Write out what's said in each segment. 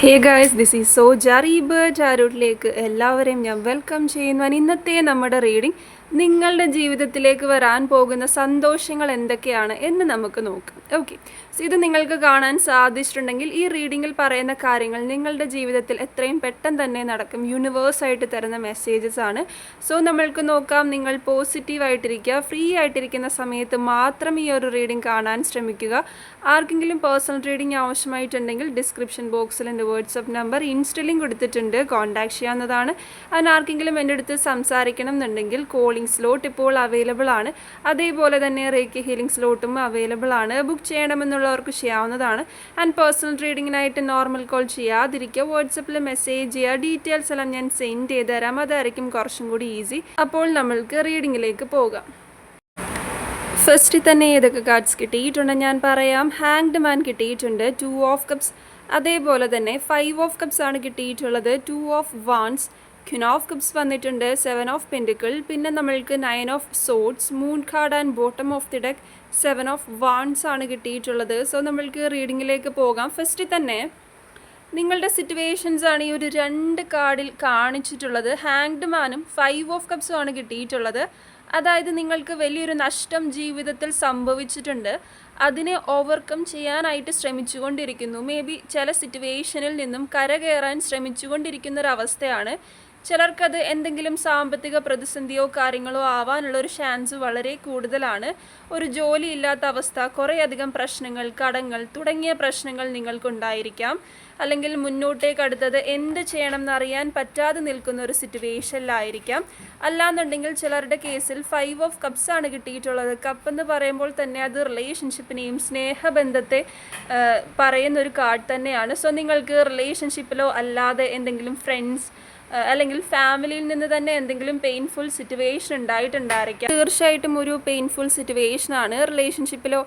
Hey guys this is so ജറീബ് ജാരൂട്ടിലേക്ക് എല്ലാവരെയും ഞാൻ വെൽക്കം ചെയ്യുന്നു ഇന്നത്തെ നമ്മുടെ റീഡിംഗ് നിങ്ങളുടെ ജീവിതത്തിലേക്ക് വരാൻ പോകുന്ന സന്തോഷങ്ങൾ എന്തൊക്കെയാണ് എന്ന് നമുക്ക് നോക്കാം. ഓക്കെ ഇത് നിങ്ങൾക്ക് കാണാൻ സാധിച്ചിട്ടുണ്ടെങ്കിൽ ഈ റീഡിങ്ങിൽ പറയുന്ന കാര്യങ്ങൾ നിങ്ങളുടെ ജീവിതത്തിൽ എത്രയും പെട്ടെന്ന് തന്നെ നടക്കും. യൂണിവേഴ്സായിട്ട് തരുന്ന മെസ്സേജസ് ആണ്. സോ നമ്മൾക്ക് നോക്കാം നിങ്ങൾ പോസിറ്റീവായിട്ടിരിക്കുക ഫ്രീ ആയിട്ടിരിക്കുന്ന സമയത്ത് മാത്രം ഈ ഒരു റീഡിംഗ് കാണാൻ ശ്രമിക്കുക. ആർക്കെങ്കിലും പേഴ്സണൽ റീഡിംഗ് ആവശ്യമായിട്ടുണ്ടെങ്കിൽ ഡിസ്ക്രിപ്ഷൻ ബോക്സിൽ എന്റെ വാട്സപ്പ് നമ്പർ ഇൻസ്റ്റലിംഗ് കൊടുത്തിട്ടുണ്ട്. കോൺടാക്ട് ചെയ്യാവുന്നതാണ്. അതിന് ആർക്കെങ്കിലും എന്റെ അടുത്ത് സംസാരിക്കണം എന്നുണ്ടെങ്കിൽ കോളിംഗ് സ്ലോട്ട് ഇപ്പോൾ അവൈലബിൾ ആണ്. അതേപോലെ തന്നെ റേക്കി ഹീലിംഗ് സ്ലോട്ടും അവൈലബിൾ ആണ്. ബുക്ക് ചെയ്യണമെന്നുള്ളവർക്ക് ചെയ്യാവുന്നതാണ്. ആൻഡ് പേഴ്സണൽ റീഡിങ്ങിനായിട്ട് നോർമൽ കോൾ ചെയ്യാതിരിക്കുക. വാട്സപ്പിൽ മെസ്സേജ് ചെയ്യുക. ഡീറ്റെയിൽസ് എല്ലാം ഞാൻ സെൻഡ് ചെയ്ത് തരാം. അതായിരിക്കും കുറച്ചും കൂടി ഈസി അപ്പോൾ നമ്മൾക്ക് റീഡിങ്ങിലേക്ക് പോകാം. ഫസ്റ്റിൽ തന്നെ ഏതൊക്കെ കാർഡ്സ് കിട്ടിയിട്ടുണ്ട്? ഞാൻ പറയാം. ഹാങ്ഡ് മാൻ കിട്ടിയിട്ടുണ്ട്. ടു ഓഫ് കപ്സ് അതേപോലെ തന്നെ ഫൈവ് ഓഫ് കപ്സ് ആണ് കിട്ടിയിട്ടുള്ളത്. Two of wands queen of cups വന്നിട്ടുണ്ട് സെവൻ ഓഫ് പെൻഡിക്കിൾ പിന്നെ നമ്മൾക്ക് nine of swords moon card and bottom of the deck seven of wands ആണ് കിട്ടിയിട്ടുള്ളത്. സോ നമ്മൾക്ക് റീഡിങ്ങിലേക്ക് പോകാം. ഫസ്റ്റ് തന്നെ നിങ്ങളുടെ സിറ്റുവേഷൻസ് ആണ് ഈ ഒരു രണ്ട് കാർഡിൽ കാണിച്ചിട്ടുള്ളത്. ഹാങ്ഡ് മാനും ഫൈവ് ഓഫ് കപ്സും ആണ് കിട്ടിയിട്ടുള്ളത്. അതായത് നിങ്ങൾക്ക് വലിയൊരു നഷ്ടം ജീവിതത്തിൽ സംഭവിച്ചിട്ടുണ്ട്. അതിനെ ഓവർകം ചെയ്യാനായിട്ട് ശ്രമിച്ചുകൊണ്ടിരിക്കുന്നു. മേ ബി ചില സിറ്റുവേഷനിൽ നിന്നും കരകയറാൻ ശ്രമിച്ചുകൊണ്ടിരിക്കുന്ന ഒരു അവസ്ഥയാണ് ചിലർക്കത് എന്തെങ്കിലും സാമ്പത്തിക പ്രതിസന്ധിയോ കാര്യങ്ങളോ ആവാനുള്ള ഒരു ചാൻസ് വളരെ കൂടുതലാണ്. ഒരു ജോലി ഇല്ലാത്ത അവസ്ഥ കുറേയധികം പ്രശ്നങ്ങൾ കടങ്ങൾ തുടങ്ങിയ പ്രശ്നങ്ങൾ നിങ്ങൾക്കുണ്ടായിരിക്കാം. അല്ലെങ്കിൽ മുന്നോട്ടേക്ക് അടുത്തത് എന്ത് ചെയ്യണം എന്നറിയാൻ പറ്റാതെ നിൽക്കുന്ന ഒരു സിറ്റുവേഷനിലായിരിക്കാം അല്ലാന്നുണ്ടെങ്കിൽ ചിലരുടെ കേസിൽ ഫൈവ് ഓഫ് കപ്സ് ആണ് കിട്ടിയിട്ടുള്ളത്. കപ്പ് എന്ന് പറയുമ്പോൾ തന്നെ അത് റിലേഷൻഷിപ്പിനെയും സ്നേഹബന്ധത്തെ പറയുന്ന ഒരു കാർഡ് തന്നെയാണ്. സോ നിങ്ങൾക്ക് റിലേഷൻഷിപ്പിലോ അല്ലാതെ എന്തെങ്കിലും ഫ്രണ്ട്സ് അല്ലെങ്കിൽ ഫാമിലിയിൽ നിന്ന് തന്നെ എന്തെങ്കിലും പെയിൻഫുൾ സിറ്റുവേഷൻ ഉണ്ടായിട്ടുണ്ടായിരിക്കാം. തീർച്ചയായിട്ടും ഒരു പെയിൻഫുൾ സിറ്റുവേഷൻ ആണ്. റിലേഷൻഷിപ്പിലോ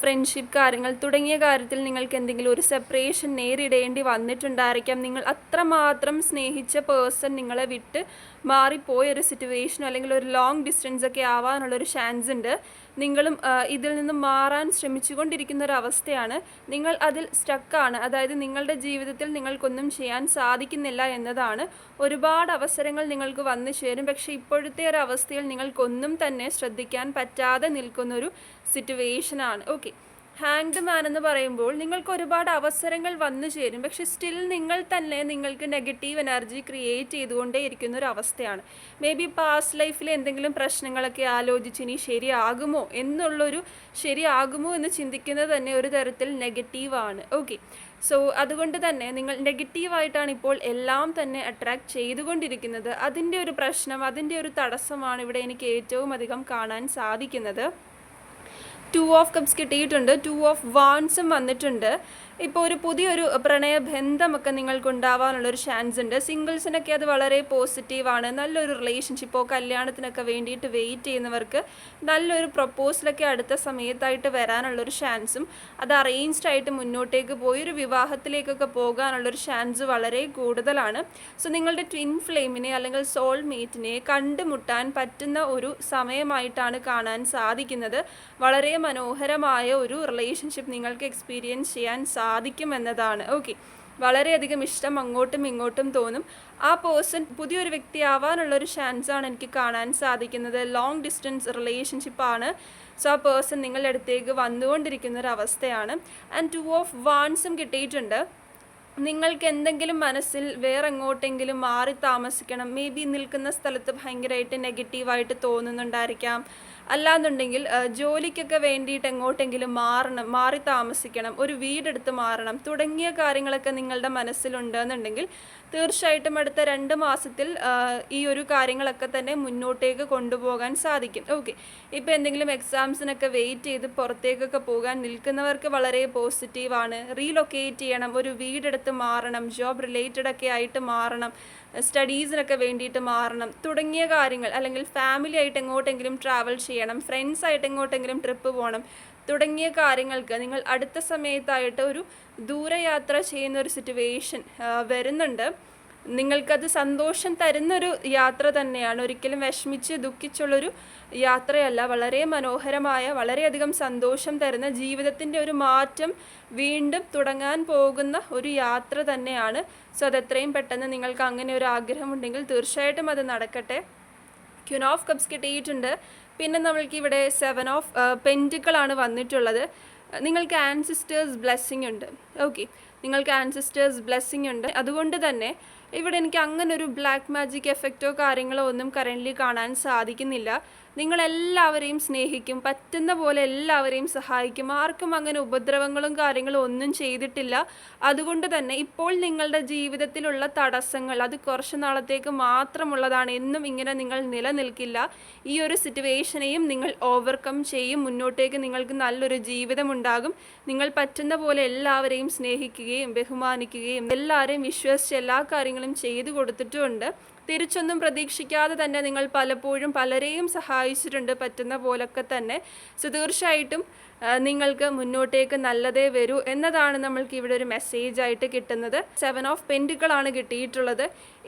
ഫ്രണ്ട്ഷിപ്പ് കാര്യങ്ങൾ തുടങ്ങിയ കാര്യത്തിൽ നിങ്ങൾക്ക് എന്തെങ്കിലും ഒരു സെപ്പറേഷൻ നേരിടേണ്ടി വന്നിട്ടുണ്ടായിരിക്കാം. നിങ്ങൾ അത്രമാത്രം സ്നേഹിച്ച പേഴ്സൺ നിങ്ങളെ വിട്ട് മാറിപ്പോയ ഒരു സിറ്റുവേഷനോ അല്ലെങ്കിൽ ഒരു ലോങ് ഡിസ്റ്റൻസ് ഒക്കെ ആവാനുള്ളൊരു ചാൻസ് ഉണ്ട്. നിങ്ങളും ഇതിൽ നിന്ന് മാറാൻ ശ്രമിച്ചുകൊണ്ടിരിക്കുന്ന ഒരു അവസ്ഥയാണ്. നിങ്ങൾ അതിൽ സ്റ്റക്കാണ് അതായത് നിങ്ങളുടെ ജീവിതത്തിൽ നിങ്ങൾക്കൊന്നും ചെയ്യാൻ സാധിക്കുന്നില്ല എന്നതാണ്. ഒരുപാട് അവസരങ്ങൾ നിങ്ങൾക്ക് വന്നു ചേരും. പക്ഷേ ഇപ്പോഴത്തെ ഒരു അവസ്ഥയിൽ നിങ്ങൾക്കൊന്നും തന്നെ ശ്രദ്ധിക്കാൻ പറ്റാതെ നിൽക്കുന്ന ഒരു സിറ്റുവേഷനാണ് ഓക്കെ ഹാങ്ഡ് മാൻ എന്ന് പറയുമ്പോൾ നിങ്ങൾക്ക് ഒരുപാട് അവസരങ്ങൾ വന്നു ചേരും. പക്ഷെ സ്റ്റിൽ നിങ്ങൾ തന്നെ നിങ്ങൾക്ക് നെഗറ്റീവ് എനർജി ക്രിയേറ്റ് ചെയ്തുകൊണ്ടേ ഇരിക്കുന്ന ഒരു അവസ്ഥയാണ്. മേ ബി പാസ്റ്റ് ലൈഫിൽ എന്തെങ്കിലും പ്രശ്നങ്ങളൊക്കെ ആലോചിച്ച് ഇനി ശരിയാകുമോ എന്നുള്ളൊരു ശരിയാകുമോ എന്ന് ചിന്തിക്കുന്നത് തന്നെ ഒരു തരത്തിൽ നെഗറ്റീവാണ് ഓക്കെ സോ അതുകൊണ്ട് തന്നെ നിങ്ങൾ നെഗറ്റീവായിട്ടാണ് ഇപ്പോൾ എല്ലാം തന്നെ അട്രാക്ട് ചെയ്തുകൊണ്ടിരിക്കുന്നത്. അതിന്റെ ഒരു പ്രശ്നം അതിന്റെ ഒരു തടസ്സമാണ് ഇവിടെ എനിക്ക് ഏറ്റവും അധികം കാണാൻ സാധിക്കുന്നത്. ടു ഓഫ് കപ്സ് കിട്ടിയിട്ടുണ്ട്. ടു ഓഫ് വാൺസും വന്നിട്ടുണ്ട്. ഇപ്പോൾ ഒരു പുതിയൊരു പ്രണയബന്ധമൊക്കെ നിങ്ങൾക്ക് ഉണ്ടാവാനുള്ളൊരു ചാൻസ് ഉണ്ട്. സിംഗിൾസിനൊക്കെ അത് വളരെ പോസിറ്റീവാണ് നല്ലൊരു റിലേഷൻഷിപ്പോ കല്യാണത്തിനൊക്കെ വേണ്ടിയിട്ട് വെയിറ്റ് ചെയ്യുന്നവർക്ക് നല്ലൊരു പ്രപ്പോസലൊക്കെ അടുത്ത സമയത്തായിട്ട് വരാനുള്ളൊരു ചാൻസും അത് അറേഞ്ച്ഡ് ആയിട്ട് മുന്നോട്ടേക്ക് പോയി ഒരു വിവാഹത്തിലേക്കൊക്കെ പോകാനുള്ളൊരു ചാൻസ് വളരെ കൂടുതലാണ്. സോ നിങ്ങളുടെ ട്വിൻ ഫ്ലെയിമിനെ അല്ലെങ്കിൽ സോൾ മേറ്റിനെ കണ്ടുമുട്ടാൻ പറ്റുന്ന ഒരു സമയമായിട്ടാണ് കാണാൻ സാധിക്കുന്നത്. വളരെ മനോഹരമായ ഒരു റിലേഷൻഷിപ്പ് നിങ്ങൾക്ക് എക്സ്പീരിയൻസ് ചെയ്യാൻ സാധിക്കും എന്നതാണ് ഓക്കെ വളരെയധികം ഇഷ്ടം അങ്ങോട്ടും ഇങ്ങോട്ടും തോന്നും. ആ പേഴ്സൺ പുതിയൊരു വ്യക്തി ആവാനുള്ളൊരു ചാൻസാണ് എനിക്ക് കാണാൻ സാധിക്കുന്നത്. ലോങ് ഡിസ്റ്റൻസ് റിലേഷൻഷിപ്പാണ് സോ ആ പേഴ്സൺ നിങ്ങളുടെ അടുത്തേക്ക് വന്നുകൊണ്ടിരിക്കുന്ന ഒരു അവസ്ഥയാണ് ആൻഡ് ടു ഓഫ് വാൺസും കിട്ടിയിട്ടുണ്ട്. നിങ്ങൾക്ക് എന്തെങ്കിലും മനസ്സിൽ വേറെ എങ്ങോട്ടെങ്കിലും മാറി താമസിക്കണം. മേ ബി നിൽക്കുന്ന സ്ഥലത്ത് ഭയങ്കരമായിട്ട് നെഗറ്റീവായിട്ട് തോന്നുന്നുണ്ടായിരിക്കാം. അല്ലാന്നുണ്ടെങ്കിൽ ജോലിക്കൊക്കെ വേണ്ടിയിട്ട് എങ്ങോട്ടെങ്കിലും മാറണം മാറി താമസിക്കണം ഒരു വീടെടുത്ത് മാറണം തുടങ്ങിയ കാര്യങ്ങളൊക്കെ നിങ്ങളുടെ മനസ്സിലുണ്ടെന്നുണ്ടെങ്കിൽ തീർച്ചയായിട്ടും അടുത്ത രണ്ട് മാസത്തിൽ ഈ ഒരു കാര്യങ്ങളൊക്കെ തന്നെ മുന്നോട്ടേക്ക് കൊണ്ടുപോകാൻ സാധിക്കും. ഓക്കെ. ഇപ്പോൾ എന്തെങ്കിലും എക്സാംസിനൊക്കെ വെയിറ്റ് ചെയ്ത് പുറത്തേക്കൊക്കെ പോകാൻ നിൽക്കുന്നവർക്ക് വളരെ പോസിറ്റീവാണ്. റീലൊക്കേറ്റ് ചെയ്യണം ഒരു വീടെടുത്ത് മാറണം ജോബ് റിലേറ്റഡ് ഒക്കെ ആയിട്ട് മാറണം സ്റ്റഡീസിനൊക്കെ വേണ്ടിയിട്ട് മാറണം തുടങ്ങിയ കാര്യങ്ങൾ അല്ലെങ്കിൽ ഫാമിലി ആയിട്ട് എങ്ങോട്ടെങ്കിലും ട്രാവൽ ചെയ്യണം. ഫ്രണ്ട്സ് ആയിട്ട് എങ്ങോട്ടെങ്കിലും ട്രിപ്പ് പോകണം തുടങ്ങിയ കാര്യങ്ങൾക്ക് നിങ്ങൾ അടുത്ത സമയത്തായിട്ട് ഒരു ദൂരയാത്ര ചെയ്യുന്ന ഒരു സിറ്റുവേഷൻ വരുന്നുണ്ട്. നിങ്ങൾക്കത് സന്തോഷം തരുന്നൊരു യാത്ര തന്നെയാണ്. ഒരിക്കലും വിഷമിച്ച് ദുഃഖിച്ചുള്ളൊരു യാത്രയല്ല. വളരെ മനോഹരമായ വളരെയധികം സന്തോഷം തരുന്ന ജീവിതത്തിന്റെ ഒരു മാറ്റം വീണ്ടും തുടങ്ങാൻ പോകുന്ന ഒരു യാത്ര തന്നെയാണ്. സോ അതെത്രയും പെട്ടെന്ന് നിങ്ങൾക്ക് അങ്ങനെ ഒരു ആഗ്രഹമുണ്ടെങ്കിൽ തീർച്ചയായിട്ടും അത് നടക്കട്ടെ. ക്യൂൻ ഓഫ് കപ്സ് കിട്ടിയിട്ടുണ്ട്. പിന്നെ നമ്മൾക്ക് ഇവിടെ സെവൻ ഓഫ് പെന്റുകളാണ് വന്നിട്ടുള്ളത്. നിങ്ങൾക്ക് ആൻസിസ്റ്റേഴ്സ് ബ്ലെസ്സിങ് ഉണ്ട്. ഓക്കെ നിങ്ങൾക്ക് ആൻസിസ്റ്റേഴ്സ് ബ്ലെസ്സിങ് ഉണ്ട്. അതുകൊണ്ട് തന്നെ ഇവിടെ എനിക്ക് അങ്ങനെ ഒരു ബ്ലാക്ക് മാജിക് എഫക്റ്റോ കാര്യങ്ങളോ ഒന്നും കറന്റ്ലി കാണാൻ സാധിക്കുന്നില്ല. നിങ്ങളെല്ലാവരെയും സ്നേഹിക്കും പറ്റുന്ന പോലെ എല്ലാവരെയും സഹായിക്കും. ആർക്കും അങ്ങനെ ഉപദ്രവങ്ങളും കാര്യങ്ങളും ഒന്നും ചെയ്തിട്ടില്ല. അതുകൊണ്ട് തന്നെ ഇപ്പോൾ നിങ്ങളുടെ ജീവിതത്തിലുള്ള തടസ്സങ്ങൾ അത് കുറച്ച് നാളത്തേക്ക് മാത്രമുള്ളതാണ് എന്നും ഇങ്ങനെ നിങ്ങൾ നിലനിൽക്കില്ല. ഈ ഒരു സിറ്റുവേഷനെയും നിങ്ങൾ ഓവർകം ചെയ്യും. മുന്നോട്ടേക്ക് നിങ്ങൾക്ക് നല്ലൊരു ജീവിതം ഉണ്ടാകും നിങ്ങൾ പറ്റുന്ന പോലെ എല്ലാവരെയും സ്നേഹിക്കുകയും ബഹുമാനിക്കുകയും എല്ലാവരെയും വിശ്വസിച്ച് എല്ലാ കാര്യങ്ങളും ചെയ്തു കൊടുത്തിട്ടുമുണ്ട്. തിരിച്ചൊന്നും പ്രതീക്ഷിക്കാതെ തന്നെ നിങ്ങൾ പലപ്പോഴും പലരെയും സഹായിച്ചിട്ടുണ്ട് പറ്റുന്ന പോലൊക്കെ തന്നെ. സോ തീർച്ചയായിട്ടും നിങ്ങൾക്ക് മുന്നോട്ടേക്ക് നല്ലതേ വരൂ എന്നതാണ് നമ്മൾക്ക് ഇവിടെ ഒരു മെസ്സേജ് ആയിട്ട് കിട്ടുന്നത്. സെവൻ ഓഫ് പെന്റുകളാണ് കിട്ടിയിട്ടുള്ളത്.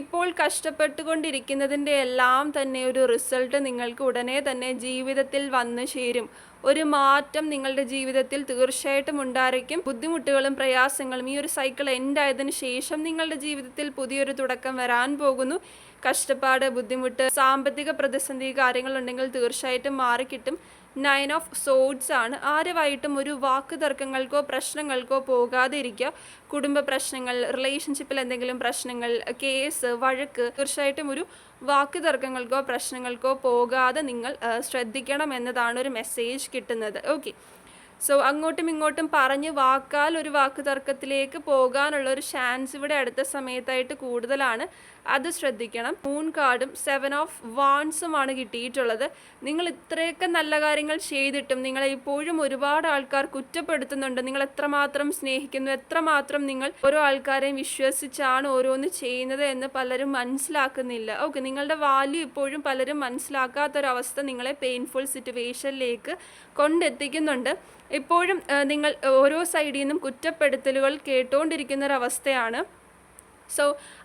ഇപ്പോൾ കഷ്ടപ്പെട്ടുകൊണ്ടിരിക്കുന്നതിന്റെ എല്ലാം തന്നെ ഒരു റിസൾട്ട് നിങ്ങൾക്ക് ഉടനെ തന്നെ ജീവിതത്തിൽ വന്നു ചേരും. ഒരു മാറ്റം നിങ്ങളുടെ ജീവിതത്തിൽ തീർച്ചയായിട്ടും ഉണ്ടായിരിക്കും. ബുദ്ധിമുട്ടുകളും പ്രയാസങ്ങളും ഈ ഒരു സൈക്കിൾ എൻഡ് ആയതിനു ശേഷം നിങ്ങളുടെ ജീവിതത്തിൽ പുതിയൊരു തുടക്കം വരാൻ പോകുന്നു. കഷ്ടപ്പാട് ബുദ്ധിമുട്ട് സാമ്പത്തിക പ്രതിസന്ധി കാര്യങ്ങളുണ്ടെങ്കിൽ തീർച്ചയായിട്ടും മാറിക്കിട്ടും. നയൻ ഓഫ് സോഡ്സ് ആണ്. ആരുമായിട്ടും ഒരു വാക്ക് തർക്കങ്ങൾക്കോ പ്രശ്നങ്ങൾക്കോ പോകാതെ ഇരിക്കുക കുടുംബ പ്രശ്നങ്ങൾ റിലേഷൻഷിപ്പിൽ എന്തെങ്കിലും പ്രശ്നങ്ങൾ കേസ് വഴക്ക് തീർച്ചയായിട്ടും ഒരു വാക്ക് തർക്കങ്ങൾക്കോ പ്രശ്നങ്ങൾക്കോ പോകാതെ നിങ്ങൾ ശ്രദ്ധിക്കണം എന്നതാണ് ഒരു മെസ്സേജ് കിട്ടുന്നത്. ഓക്കെ സോ അങ്ങോട്ടും ഇങ്ങോട്ടും പറഞ്ഞ് വാക്കാൽ ഒരു വാക്ക് തർക്കത്തിലേക്ക് പോകാനുള്ള ഒരു ചാൻസ് ഇവിടെ അടുത്ത സമയത്തായിട്ട് കൂടുതലാണ്. അത് ശ്രദ്ധിക്കണം. മൂൺ കാർഡും സെവൻ ഓഫ് വാൺസുമാണ് കിട്ടിയിട്ടുള്ളത്. നിങ്ങൾ ഇത്രയൊക്കെ നല്ല കാര്യങ്ങൾ ചെയ്തിട്ടും നിങ്ങളെ ഇപ്പോഴും ഒരുപാട് ആൾക്കാർ കുറ്റപ്പെടുത്തുന്നുണ്ട്. നിങ്ങൾ എത്രമാത്രം സ്നേഹിക്കുന്നു എത്രമാത്രം നിങ്ങൾ ഓരോ ആൾക്കാരെയും വിശ്വസിച്ചാണ് ഓരോന്ന് ചെയ്യുന്നത് എന്ന് പലരും മനസ്സിലാക്കുന്നില്ല. ഓക്കെ നിങ്ങളുടെ വാല്യൂ ഇപ്പോഴും പലരും മനസ്സിലാക്കാത്തൊരവസ്ഥ നിങ്ങളെ പെയിൻഫുൾ സിറ്റുവേഷനിലേക്ക് കൊണ്ടെത്തിക്കുന്നുണ്ട്. ഇപ്പോഴും ആ, നിങ്ങൾ ഓരോ സൈഡിൽ നിന്നും കുറ്റപ്പെടുത്തലുകൾ കേട്ടുകൊണ്ടിരിക്കുന്ന ഒരവസ്ഥയാണ് സോ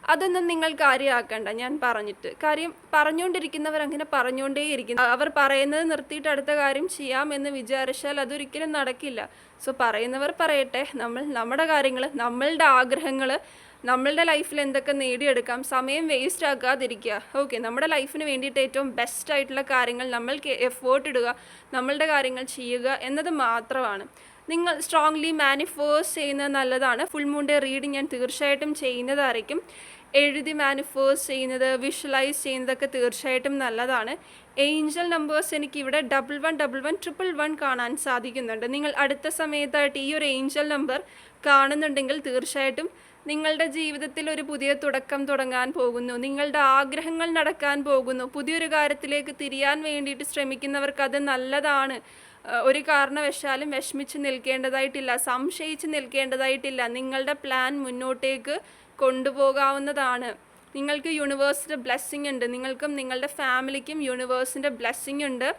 അതൊന്നും നിങ്ങൾ കാര്യമാക്കണ്ട ഞാൻ പറഞ്ഞിട്ട്. കാര്യം പറഞ്ഞുകൊണ്ടിരിക്കുന്നവർ അങ്ങനെ പറഞ്ഞുകൊണ്ടേയിരിക്കുന്നു അവർ പറയുന്നത് നിർത്തിയിട്ട് അടുത്ത കാര്യം ചെയ്യാം എന്ന് വിചാരിച്ചാൽ അതൊരിക്കലും നടക്കില്ല. സോ പറയുന്നവർ പറയട്ടെ നമ്മൾ നമ്മുടെ കാര്യങ്ങൾ നമ്മളുടെ ആഗ്രഹങ്ങൾ നമ്മളുടെ ലൈഫിൽ എന്തൊക്കെ നേടിയെടുക്കാം? സമയം വേസ്റ്റ് ആക്കാതിരിക്കുക. ഓക്കെ നമ്മുടെ ലൈഫിന് വേണ്ടിയിട്ട് ഏറ്റവും ബെസ്റ്റ് ആയിട്ടുള്ള കാര്യങ്ങൾ നമ്മൾക്ക് എഫേർട്ട് ഇടുക നമ്മളുടെ കാര്യങ്ങൾ ചെയ്യുക എന്നത് മാത്രമാണ്. നിങ്ങൾ സ്ട്രോങ്ലി മാനിഫേഴ്സ് ചെയ്യുന്നത് നല്ലതാണ്. ഫുൾ മൂണിന്റെ റീഡിങ് ഞാൻ തീർച്ചയായിട്ടും ചെയ്യുന്നതായിരിക്കും എഴുതി മാനിഫേഴ്സ് ചെയ്യുന്നത് വിഷ്വലൈസ് ചെയ്യുന്നതൊക്കെ തീർച്ചയായിട്ടും നല്ലതാണ്. ഏഞ്ചൽ നമ്പേഴ്സ് എനിക്ക് ഇവിടെ double one double one triple one കാണാൻ സാധിക്കുന്നുണ്ട്. നിങ്ങൾ അടുത്ത സമയത്തായിട്ട് ഈ ഒരു ഏഞ്ചൽ നമ്പർ കാണുന്നുണ്ടെങ്കിൽ തീർച്ചയായിട്ടും നിങ്ങളുടെ ജീവിതത്തിൽ ഒരു പുതിയ തുടക്കം തുടങ്ങാൻ പോകുന്നു. നിങ്ങളുടെ ആഗ്രഹങ്ങൾ നടക്കാൻ പോകുന്നു. പുതിയൊരു കാര്യത്തിലേക്ക് തിരിയാൻ വേണ്ടിയിട്ട് ശ്രമിക്കുന്നവർക്ക് അത് നല്ലതാണ്. ഒരു കാരണവശാലും വിഷമിച്ച് നിൽക്കേണ്ടതായിട്ടില്ല സംശയിച്ച് നിൽക്കേണ്ടതായിട്ടില്ല. നിങ്ങളുടെ പ്ലാൻ മുന്നോട്ടേക്ക് കൊണ്ടുപോകാവുന്നതാണ്. നിങ്ങൾക്ക് യൂണിവേഴ്സിന്റെ ബ്ലെസ്സിങ് ഉണ്ട്. നിങ്ങൾക്കും നിങ്ങളുടെ ഫാമിലിക്കും യൂണിവേഴ്സിന്റെ ബ്ലെസ്സിങ് ഉണ്ട്.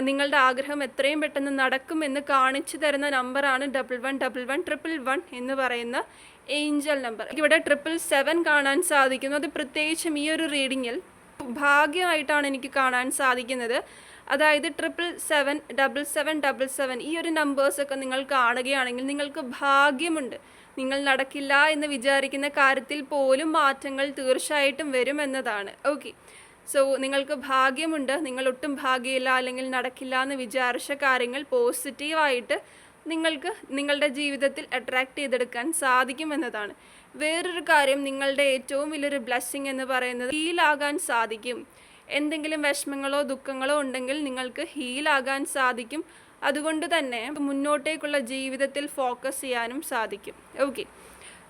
നിങ്ങളുടെ ആഗ്രഹം എത്രയും പെട്ടെന്ന് നടക്കുമെന്ന് കാണിച്ചു തരുന്ന നമ്പറാണ് double one double one triple one എന്ന് പറയുന്ന ഏഞ്ചൽ നമ്പർ. ഇവിടെ ട്രിപ്പിൾ സെവൻ കാണാൻ സാധിക്കുന്നു. അത് പ്രത്യേകിച്ചും ഈ ഒരു റീഡിങ്ങിൽ ഭാഗ്യമായിട്ടാണ് എനിക്ക് കാണാൻ സാധിക്കുന്നത്. അതായത് triple seven double seven double seven ഈ ഒരു നമ്പേഴ്സൊക്കെ നിങ്ങൾ കാണുകയാണെങ്കിൽ നിങ്ങൾക്ക് ഭാഗ്യമുണ്ട്. നിങ്ങൾ നടക്കില്ല എന്ന് വിചാരിക്കുന്ന കാര്യത്തിൽ പോലും മാറ്റങ്ങൾ തീർച്ചയായിട്ടും വരുമെന്നതാണ് ഓക്കെ സോ നിങ്ങൾക്ക് ഭാഗ്യമുണ്ട്. നിങ്ങൾ ഒട്ടും ഭാഗ്യമില്ല അല്ലെങ്കിൽ നടക്കില്ല എന്ന് വിചാരിച്ച കാര്യങ്ങൾ പോസിറ്റീവായിട്ട് നിങ്ങൾക്ക് നിങ്ങളുടെ ജീവിതത്തിൽ അട്രാക്റ്റ് ചെയ്തെടുക്കാൻ സാധിക്കുമെന്നതാണ്. വേറൊരു കാര്യം നിങ്ങളുടെ ഏറ്റവും വലിയൊരു ബ്ലെസ്സിങ് എന്ന് പറയുന്നത് ഹീലാകാൻ സാധിക്കും. എന്തെങ്കിലും വിഷമങ്ങളോ ദുഃഖങ്ങളോ ഉണ്ടെങ്കിൽ നിങ്ങൾക്ക് ഹീലാകാൻ സാധിക്കും. അതുകൊണ്ട് തന്നെ മുന്നോട്ടേക്കുള്ള ജീവിതത്തിൽ ഫോക്കസ് ചെയ്യാനും സാധിക്കും. ഓക്കെ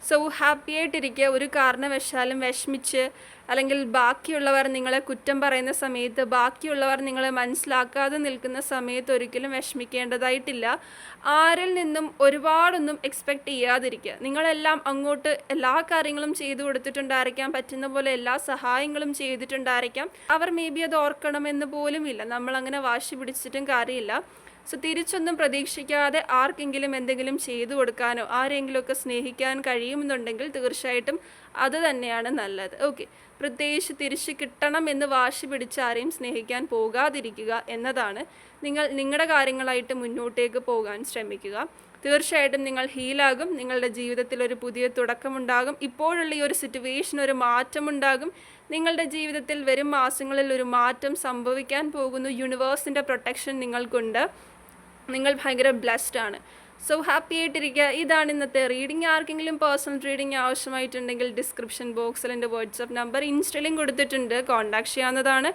സോ ഹാപ്പി ആയിട്ടിരിക്കുക. ഒരു കാരണവശാലും വിഷമിച്ച് അല്ലെങ്കിൽ ബാക്കിയുള്ളവർ നിങ്ങളെ കുറ്റം പറയുന്ന സമയത്ത് ബാക്കിയുള്ളവർ നിങ്ങളെ മനസ്സിലാക്കാതെ നിൽക്കുന്ന സമയത്ത് ഒരിക്കലും വിഷമിക്കേണ്ടതായിട്ടില്ല. ആരിൽ നിന്നും ഒരുപാടൊന്നും എക്സ്പെക്റ്റ് ചെയ്യാതിരിക്കുക. നിങ്ങളെല്ലാം അങ്ങോട്ട് എല്ലാ കാര്യങ്ങളും ചെയ്തു കൊടുത്തിട്ടുണ്ടായിരിക്കാം. പറ്റുന്ന പോലെ എല്ലാ സഹായങ്ങളും ചെയ്തിട്ടുണ്ടായിരിക്കാം. അവർ മേ ബി അത് ഓർക്കണമെന്ന് പോലും ഇല്ല നമ്മളങ്ങനെ വാശി പിടിച്ചിട്ടും കാര്യമില്ല. സോ തിരിച്ചൊന്നും പ്രതീക്ഷിക്കാതെ ആർക്കെങ്കിലും എന്തെങ്കിലും ചെയ്തു കൊടുക്കാനോ ആരെങ്കിലും ഒക്കെ സ്നേഹിക്കാൻ കഴിയുമെന്നുണ്ടെങ്കിൽ തീർച്ചയായിട്ടും അത് തന്നെയാണ് നല്ലത്. ഓക്കെ. പ്രത്യേകിച്ച് തിരിച്ച് കിട്ടണം എന്ന് വാശി പിടിച്ച് ആരെയും സ്നേഹിക്കാൻ പോകാതിരിക്കുക എന്നതാണ് നിങ്ങൾ നിങ്ങളുടെ കാര്യങ്ങളായിട്ട് മുന്നോട്ടേക്ക് പോകാൻ ശ്രമിക്കുക. തീർച്ചയായിട്ടും നിങ്ങൾ ഹീലാകും നിങ്ങളുടെ ജീവിതത്തിൽ ഒരു പുതിയ തുടക്കമുണ്ടാകും ഇപ്പോഴുള്ള ഈ ഒരു സിറ്റുവേഷൻ ഒരു മാറ്റമുണ്ടാകും. നിങ്ങളുടെ ജീവിതത്തിൽ വരും മാസങ്ങളിൽ ഒരു മാറ്റം സംഭവിക്കാൻ പോകുന്നു. യൂണിവേഴ്സിന്റെ പ്രൊട്ടക്ഷൻ നിങ്ങൾക്കുണ്ട്. നിങ്ങൾ ഭയങ്കര ബ്ലെസ്ഡ് ആണ്. സോ ഹാപ്പി ആയിട്ടിരിക്കുക. ഇതാണ് ഇന്നത്തെ റീഡിംഗ് ആർക്കെങ്കിലും പേഴ്സണൽ റീഡിംഗ് ആവശ്യമായിട്ടുണ്ടെങ്കിൽ ഡിസ്ക്രിപ്ഷൻ ബോക്സിൽ എന്റെ വാട്സപ്പ് നമ്പർ ഇൻസ്റ്റയിലും കൊടുത്തിട്ടുണ്ട്. കോൺടാക്ട് ചെയ്യാവുന്നതാണ്.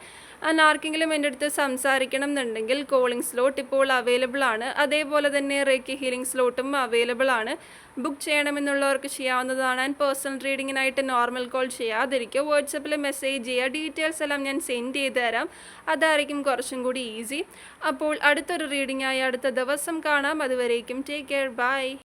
ആൻഡ് ആർക്കെങ്കിലും എന്റെ അടുത്ത് സംസാരിക്കണം എന്നുണ്ടെങ്കിൽ കോളിംഗ് സ്ലോട്ട് ഇപ്പോൾ അവൈലബിൾ ആണ്. അതേപോലെ തന്നെ റേക്കി ഹീലിംഗ് സ്ലോട്ടും അവൈലബിൾ ആണ്. ബുക്ക് ചെയ്യണമെന്നുള്ളവർക്ക് ചെയ്യാവുന്നതാണ്. ആൻഡ് പേഴ്സണൽ റീഡിങ്ങിനായിട്ട് നോർമൽ കോൾ ചെയ്യാതിരിക്കുക. വാട്സപ്പിൽ മെസ്സേജ് ചെയ്യുക. ഡീറ്റെയിൽസ് എല്ലാം ഞാൻ സെൻഡ് ചെയ്ത് തരാം. അതായിരിക്കും കുറച്ചും കൂടി ഈസി അപ്പോൾ അടുത്തൊരു റീഡിംഗായി അടുത്ത ദിവസം കാണാം. അതുവരേക്കും Take care. Bye.